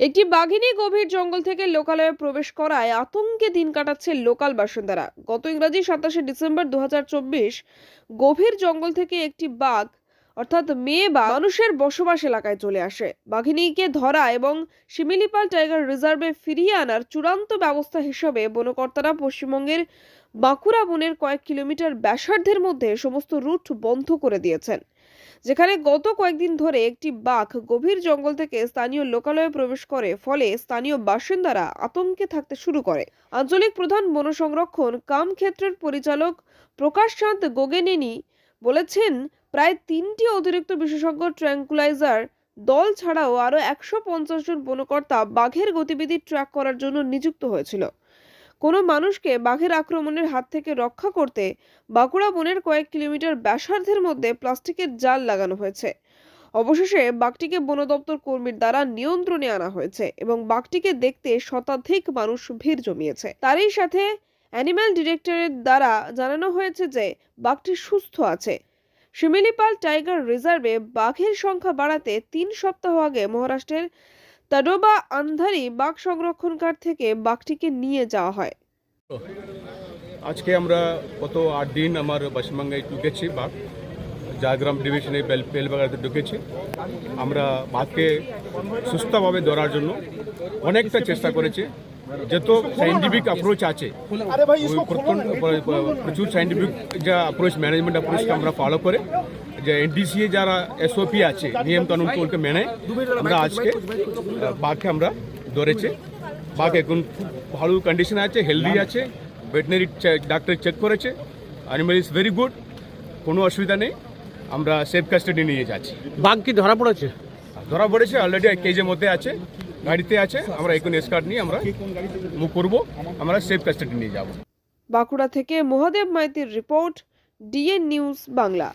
একটি বাঘিনী গভীর জঙ্গল থেকে লোকালয়ে প্রবেশ করায় আতঙ্কে দিন কাটাচ্ছে লোকাল বাসিন্দারা। গত ইংরাজি সাতাশে ডিসেম্বর দু হাজার চব্বিশ গভীর জঙ্গল থেকে একটি বাঘ অর্থাৎ মেয়ে বা মানুষের বসবাস এলাকায় চলে আসে। বাঘিনীকে ধরা এবং শিমিলিপাল টাইগার রিজার্ভে ফিরিয়ে আনার চূড়ান্ত ব্যবস্থা হিসেবে বনকর্তারা পশ্চিমবঙ্গের বাঁকুড়া বনের কয়েক কিলোমিটার ব্যাসার্ধের মধ্যে সমস্ত রুট বন্ধ করে দিয়েছেন। যেখানে গত কয়েকদিন ধরে একটি বাঘ গভীর জঙ্গল থেকে স্থানীয় লোকালয়ে প্রবেশ করে, ফলে স্থানীয় বাসিন্দারা আতঙ্কে থাকতে শুরু করে। আঞ্চলিক প্রধান বন সংরক্ষণ কাম ক্ষেত্রের পরিচালক প্রকাশ চাঁদ গোগেনেনি বলেছেন প্রায় তিনটি অতিরিক্ত বিশেষজ্ঞ ট্র্যাঙ্কুলাইজার দল ছাড়াও আরও একশো পঞ্চাশ জন বনকর্তা বাঘের গতিবিধি ট্র্যাক করার জন্য নিযুক্ত হয়েছিল। কোনো মানুষকে বাঘের আক্রমণের হাত থেকে রক্ষা করতে বাঁকুড়া বনের কয়েক কিলোমিটার ব্যাসার্ধের মধ্যে প্লাস্টিকের জাল লাগানো হয়েছে। অবশেষে বাঘটিকে বন দপ্তর কর্মীর দ্বারা নিয়ন্ত্রণে আনা হয়েছে এবং বাঘটিকে দেখতে শতাধিক মানুষ ভিড় জমিয়েছে। তারই সাথে অ্যানিম্যাল ডিরেক্টরের দ্বারা জানানো হয়েছে যে বাঘটি সুস্থ আছে। শিমিলিপাল টাইগার রিজার্ভে বাঘের সংখ্যা বাড়াতে তিন সপ্তাহ আগে মহারাষ্ট্রের তাডোবা আন্ধারি বাঘ সংরক্ষণকার থেকে বাঘটিকে নিয়ে যাওয়া হয়। আজকে আমরা গত আট দিন আমার পশ্চিমবঙ্গে ঢুকেছি বাঘ। ঝাড়গ্রাম ডিভিশনে বেল বেলবাগাতে ঢুকেছি। আমরা বাঘকে সুস্থভাবে ধরার জন্য অনেকটা চেষ্টা করেছি। যত সাইন্টিফিক অ্যাপ্রোচ আছে ওই প্রচুর সাইন্টিফিক যা অ্যাপ্রোচ ম্যানেজমেন্ট অ্যাপ্রোচকে আমরা ফলো করে যে এনডিসিএ যারা এসওপি আছে নিয়ম কানুন কোলকে মেনে আমরা আজকে বাঘকে আমরা ধরেছি। বাঘ এখন খুব ভালো কন্ডিশন আছে হেলদি আছে ভেটেনারি ডাক্তার চেক করেছে অ্যানিমাল ইজ ভেরি গুড কোনো অসুবিধা নেই আমরা সেফ কাস্টাডি নিয়ে যাচ্ছি। বাঘ কি ধরা পড়েছে? ধরা পড়েছে অলরেডি এক কেজের মধ্যে আছে। গাড়িতে আছে, আমরা এখন এসকার্ট নিয়ে আমরা মুখ করব, আমরা সেফ কাস্টাডি নিয়ে যাব। বাঁকুড়া থেকে মহাদেব মাইতির রিপোর্ট, ডিএন নিউজ বাংলা।